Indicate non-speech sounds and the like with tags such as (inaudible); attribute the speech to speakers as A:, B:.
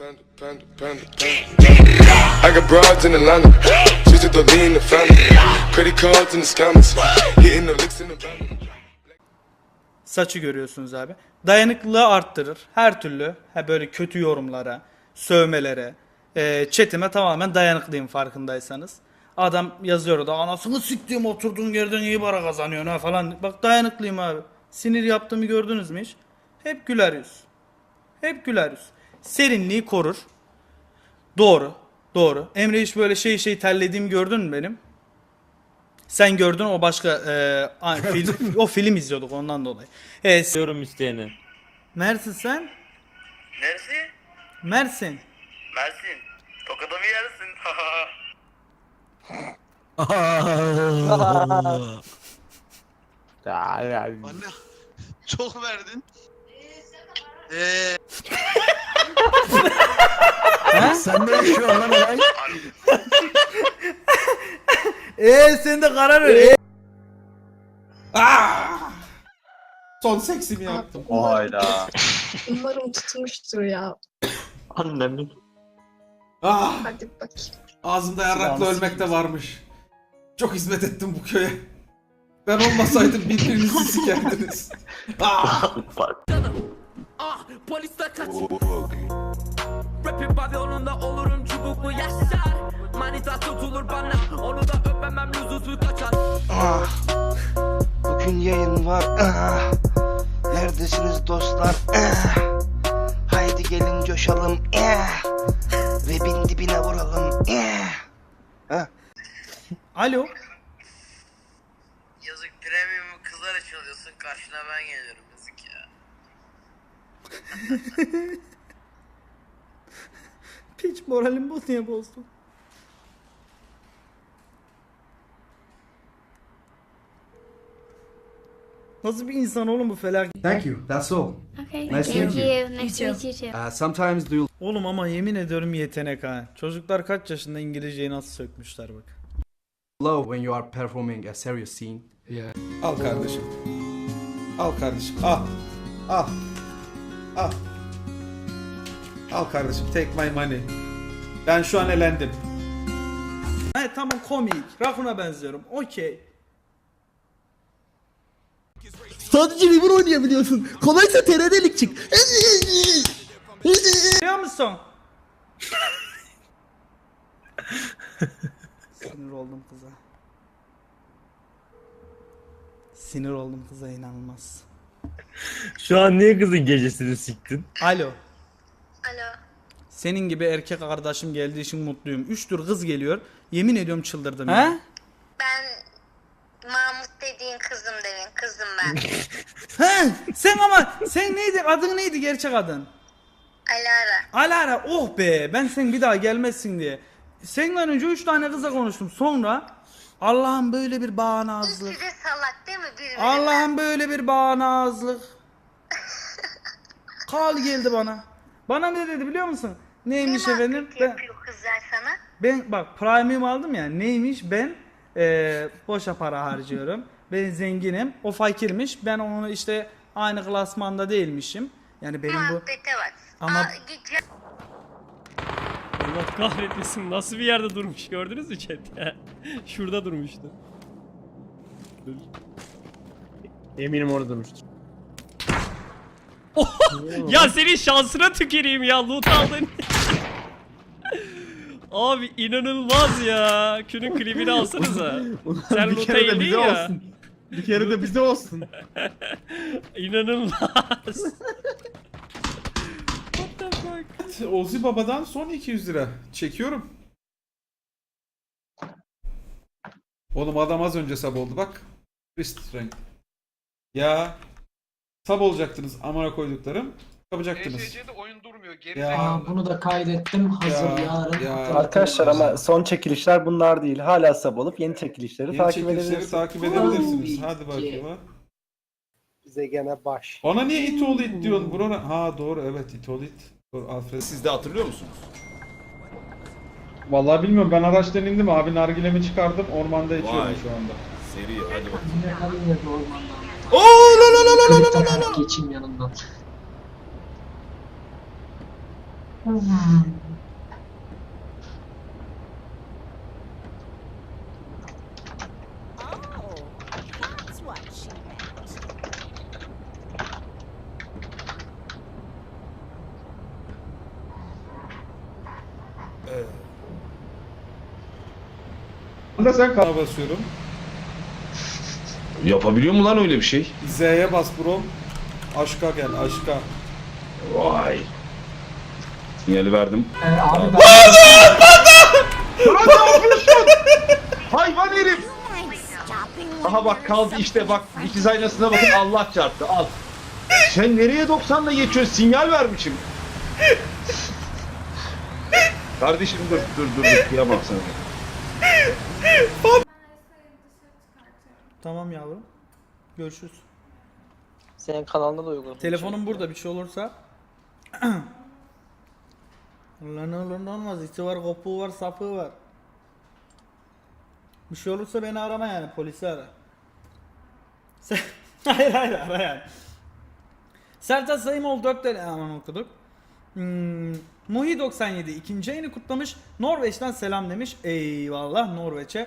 A: I got broads in Atlanta. Just the lean the family. Credit cards in the scammers. Hitting the licks in the.
B: Saçı görüyorsunuz abi. Dayanıklılığı arttırır. Her türlü he böyle kötü yorumlara, sövmelere, e, chatime tamamen dayanıklıyım farkındaysanız. Adam yazıyor da anasını siktiğim oturduğun yerden iyi para kazanıyorsun ha falan. Bak dayanıklıyım abi. Sinir yaptığımı gördünüz mü hiç? Hep güler yüz. Hep güler yüz. Serinliği korur. Doğru. Doğru. Emre hiç böyle şey şey terlediğimi gördün mü benim? Sen gördün o başka e, a- (laughs) film, o film izliyorduk ondan dolayı. Evet.
C: Diyorum isteyeni.
B: Mersin sen?
D: Neresi?
B: Mersin.
D: Mersin. Tokada mı yersin?
E: Anne çok verdin. Eee
F: Sen ne yaşıyorsun lan Eray?
B: Eee (laughs) sen de karar ver. Ee? Ah! Son seksimi yaptım.
G: Hayda.
H: Umarım tutmuştur ya.
C: Annemin.
B: Ah!
H: Hadi bakayım.
B: Ağzımda yarrakla ölmek de varmış. Çok hizmet ettim bu köye. Ben olmasaydım (laughs) birbirinizi sikerdiniz. Ah!
I: Ah polisler kaç Rapin pavyonunda olurum çubuklu yaşar Manita tutulur bana Onu da öpemem lüzumsuz kaçar
G: Ah. Bugün yayın var. Ah. Neredesiniz dostlar? Ah. Haydi gelin coşalım. Ah. Webin dibine vuralım. Ah.
B: Alo.
D: Yazık premium kızlar açılıyorsun karşına ben ya. (laughs)
B: Piç moralim bu niye bozdun? Nasıl bir insan oğlum bu felaket?
F: Thank you. That's all.
J: Okay.
F: Nice to
J: Thank
F: meet you.
J: you. Nice to meet you too.
F: Uh, sometimes do you
B: Oğlum ama yemin ediyorum yetenek ha. Çocuklar kaç yaşında İngilizceyi nasıl sökmüşler bak.
F: love when you are performing a serious scene?
B: Al kardeşim. Al kardeşim. Al. Al. Al. Al kardeşim. Take my money. Ben şu an elendim. He tamam komik. Rakun'a benziyorum. Okey.
F: Sadece River oynayabiliyorsun. Kolaysa TRD'lik çık.
B: Biliyor musun? Sinir oldum kıza. Sinir oldum kıza inanılmaz.
C: Şu an niye kızın gecesini siktin?
B: Alo.
H: Alo.
B: Senin gibi erkek arkadaşım geldiği için mutluyum. Üç tür kız geliyor. Yemin ediyorum çıldırdım ya.
H: Ben Mahmut dediğin kızım demin. Kızım ben. (laughs)
B: He? Sen ama sen neydi? Adın neydi gerçek adın?
H: Alara.
B: Alara oh be ben sen bir daha gelmezsin diye. Senden önce üç tane kızla konuştum. Sonra Allah'ım böyle bir bağnazlık.
H: De salak değil mi birbirine?
B: Allah'ım böyle bir bağnazlık. (laughs) Kal geldi bana. Bana ne dedi biliyor musun? Neymiş efendim?
H: muhabbet
B: Ben,
H: yapıyor kızlar sana?
B: ben bak premium aldım ya. Neymiş? Ben eee boşa para harcıyorum. (laughs) Ben zenginim. O fakirmiş. Ben onu işte aynı klasmanda değilmişim. Yani benim bu
H: Muhabbete bak.
B: Ama-
H: Aa,
K: Allah kahretmesin nasıl bir yerde durmuş gördünüz mü chat? (laughs) Şurada durmuştu. Dur.
E: eminim orada durmuştur. (laughs)
K: Ya senin şansına tüküreyim ya loot aldın. (laughs) Abi inanılmaz ya. Şunun klibini alsanıza. Sen
E: bir
K: loot'a
E: kere de bize
K: ya.
E: olsun. Bir kere de bize olsun.
K: İnanılmaz.
B: Ozi Baba'dan son 200 lira. Çekiyorum. Oğlum adam az önce sab oldu bak. Wrist renk. Ya sab olacaktınız amına koyduklarım. Yapacaktınız.
D: ESC'de oyun durmuyor geri
B: Ya,
F: bunu da kaydettim.
B: Hazır yarın ya.
G: Arkadaşlar ama son çekilişler bunlar değil. Hala sab olup yeni çekilişleri
B: yeni
G: takip
B: çekilişleri
G: edebilirsiniz.
B: takip edebilirsiniz. Hadi bakayım.
G: Bize gene baş.
B: Bana niye it oğlu it diyorsun bro? Ha doğru evet it oğlu it. Doğru, Alfred.
F: Siz de hatırlıyor musunuz?
B: Vallahi bilmiyorum ben araçtan indim abi nargilemi çıkardım ormanda içiyorum
F: Vay.
B: şu anda.
F: Seri hadi bakalım.
B: Oo la la la la la la la la.
F: Geçeyim yanından.
J: Bunda sen kana basıyorum.
E: Yapabiliyor mu lan öyle bir şey?
J: Z'ye bas bro. Aşka gel aşka.
E: Vay. Sinyali verdim. Hayvan herif. Aha bak kaldı işte bak dikiz aynasına bakın Allah çarptı al. Sen nereye 90'la geçiyorsun? Sinyal vermişim. Kardeşim dur dur dur dur kıyamam sana.
B: Tamam yavrum. Görüşürüz.
D: Senin kanalında da uygun.
B: Telefonum burada bir şey olursa. (clears throat) Ne olur ne olmaz. İçi var, kopuğu var, sapığı var. Bir şey olursa beni arama yani. Polisi ara. Sen... (laughs) hayır hayır ara yani. Sertaç Sayımoğlu 4 tane aman okuduk. Hmm, Muhi 97 ikinci ayını kutlamış. Norveç'ten selam demiş. Eyvallah Norveç'e.